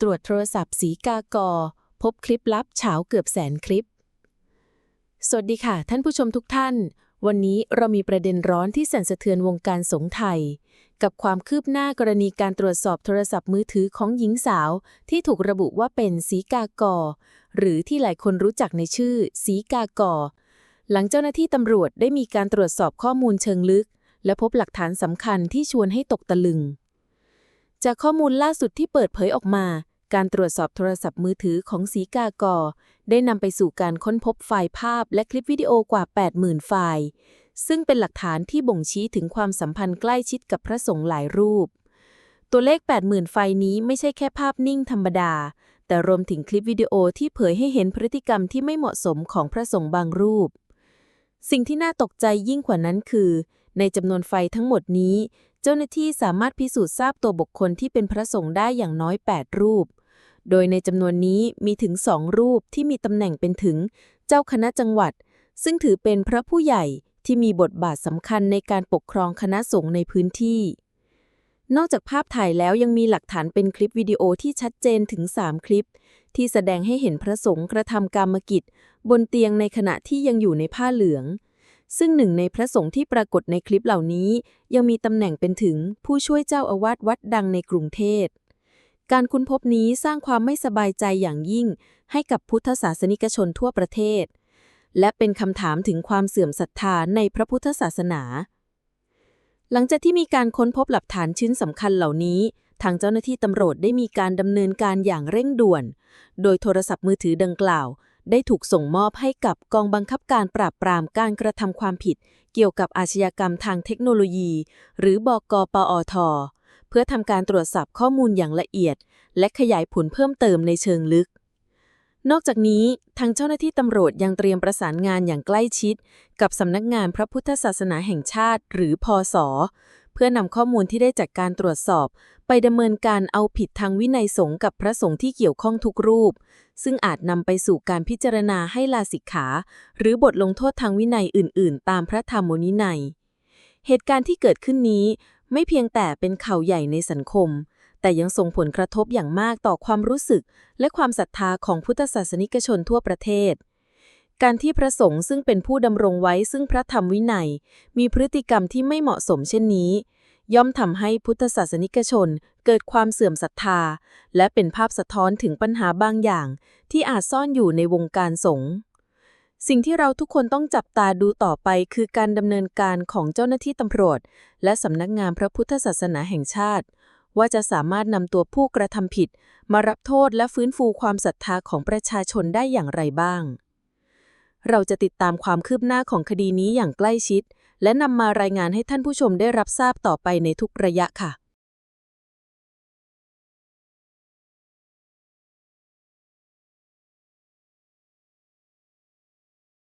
ตรวจโทรศัพท์สีกากอ พบคลิปลับเฉาเกือบแสนคลิป สวัสดีค่ะ ท่านผู้ชมทุกท่าน วันนี้เรามีประเด็นร้อนที่สั่นสะเทือนวงการสงไทย กับความคืบหน้ากรณีการตรวจสอบโทรศัพท์มือถือของหญิงสาว ที่ถูกระบุว่าเป็นสีกากอ หรือที่หลายคนรู้จักในชื่อสีกากอ หลังเจ้าหน้าที่ตำรวจได้มีการตรวจสอบข้อมูลเชิงลึก และพบหลักฐานสำคัญที่ชวนให้ตกตะลึงจากข้อมูลล่าสุดที่เปิดเผยออกมา การตรวจสอบโทรศัพท์มือถือของสีกากอ ได้นำไปสู่การค้นพบไฟล์ภาพและคลิปวิดีโอกว่า 80,000 ไฟล์ ซึ่งเป็นหลักฐานที่บ่งชี้ถึงความสัมพันธ์ใกล้ชิดกับพระสงฆ์หลายรูป ตัวเลข 80,000 ไฟล์นี้ไม่ใช่แค่ภาพนิ่งธรรมดา แต่รวมถึงคลิปวิดีโอที่เผยให้เห็นพฤติกรรมที่ไม่เหมาะสมของพระสงฆ์บางรูป สิ่งที่น่าตกใจยิ่งกว่านั้นคือ ในจำนวนไฟล์ทั้งหมดนี้เจ้าหน้าที่สามารถพิสูจน์ทราบตัวบุคคลที่เป็นพระสงฆ์ได้อย่างน้อย 8 รูป โดยในจำนวนนี้มีถึงสองรูปที่มีตำแหน่งเป็นถึงเจ้าคณะจังหวัด ซึ่งถือเป็นพระผู้ใหญ่ที่มีบทบาทสำคัญในการปกครองคณะสงฆ์ในพื้นที่ นอกจากภาพถ่ายแล้วยังมีหลักฐานเป็นคลิปวิดีโอที่ชัดเจนถึง 3 คลิป ที่แสดงให้เห็นพระสงฆ์กระทำกรรมกิจ บนเตียงในขณะที่ยังอยู่ในผ้าเหลือง ซึ่งหนึ่งในพระสงฆ์ที่ปรากฏในคลิปเหล่านี้ ยังมีตำแหน่งเป็นถึงผู้ช่วยเจ้าอาวาสวัดดังในกรุงเทพ การค้นพบนี้สร้างความไม่สบายใจอย่างยิ่ง ให้กับพุทธศาสนิกชนทั่วประเทศ และเป็นคำถามถึงความเสื่อมศรัทธาในพระพุทธศาสนา หลังจากที่มีการค้นพบหลักฐานชิ้นสำคัญเหล่านี้ ทางเจ้าหน้าที่ตำรวจได้มีการดำเนินการอย่างเร่งด่วน โดยโทรศัพท์มือถือดังกล่าว ได้ถูกส่งมอบให้กับกองบังคับการปราบปรามการกระทำความผิด เกี่ยวกับอาชญากรรมทางเทคโนโลยี หรือบกปอท เพื่อทำการตรวจสอบข้อมูลอย่างละเอียด และขยายผลเพิ่มเติมในเชิงลึก นอกจากนี้ทางเจ้าหน้าที่ตำรวจยังเตรียมประสานงานอย่างใกล้ชิด กับสำนักงานพระพุทธศาสนาแห่งชาติ หรือพอสอเพื่อนำข้อมูลที่ได้จากการตรวจสอบ ไปดำเนินการเอาผิดทางวินัยสงฆ์กับพระสงฆ์ที่เกี่ยวข้องทุกรูป ซึ่งอาจนำไปสู่การพิจารณาให้ลาสิกขา หรือบทลงโทษทางวินัยอื่น ๆ ตามพระธรรมวินัย เหตุการณ์ที่เกิดขึ้นนี้ ไม่เพียงแต่เป็นข่าวใหญ่ในสังคม แต่ยังส่งผลกระทบอย่างมากต่อความรู้สึก และความศรัทธาของพุทธศาสนิกชนทั่วประเทศ การที่พระสงฆ์ซึ่งเป็นผู้ดำรงไว้ซึ่งพระธรรมวินัย มีพฤติกรรมที่ไม่เหมาะสมเช่นนี้ ย่อมทำให้พุทธศาสนิกชนเกิดความเสื่อมศรัทธา และเป็นภาพสะท้อนถึงปัญหาบางอย่าง ที่อาจซ่อนอยู่ในวงการสงฆ์ สิ่งที่เราทุกคนต้องจับตาดูต่อไปคือการดำเนินการของเจ้าหน้าที่ตำรวจ และสำนักงานพระพุทธศาสนาแห่งชาติ ว่าจะสามารถนำตัวผู้กระทำผิด มารับโทษและฟื้นฟูความศรัทธาของประชาชนได้อย่างไรบ้าง เราจะติดตามความคืบหน้าของคดีนี้อย่างใกล้ชิด และนำมารายงานให้ท่านผู้ชมได้รับทราบต่อไปในทุกระยะค่ะ